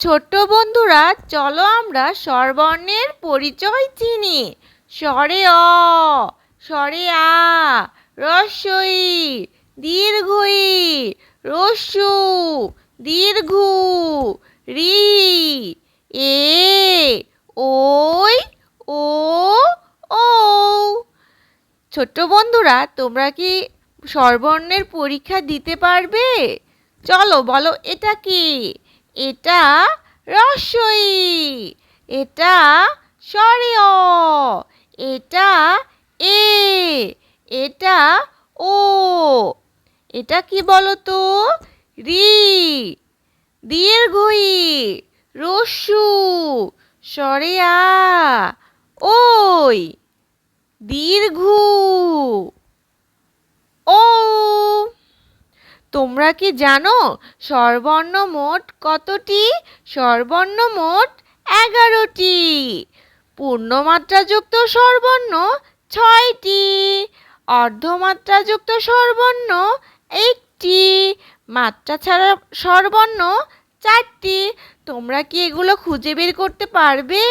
ছোট্ট বন্ধুরা, চলো আমরা স্বরবর্ণের পরিচয় চিনি। স্বরে অ, স্বরে আ রস্বই দীর্ঘই, রস্যু, দীর্ঘু, রি, এ, ওই, ও ও ছোট্ট বন্ধুরা, তোমরা কি স্বরবর্ণের পরীক্ষা দিতে পারবে? চলো বলো, এটা কি? এটা রস্বই এটা স্বরে অ এটা এ, এটা ও। এটা কি বলো তো রি, দীর্ঘই রসু স্বরে আ ওই, দীর্ঘু ও তোমরা কি জানো স্বরবর্ণ মোট কতটি? স্বরবর্ণ মোট এগারোটি। পূর্ণমাত্রাযুক্ত স্বরবর্ণ ছয়টি। অর্ধমাত্রাযুক্ত স্বরবর্ণ একটি। মাত্রা ছাড়া স্বরবর্ণ চারটি। তোমরা কি এগুলো খুঁজে বের করতে পারবে?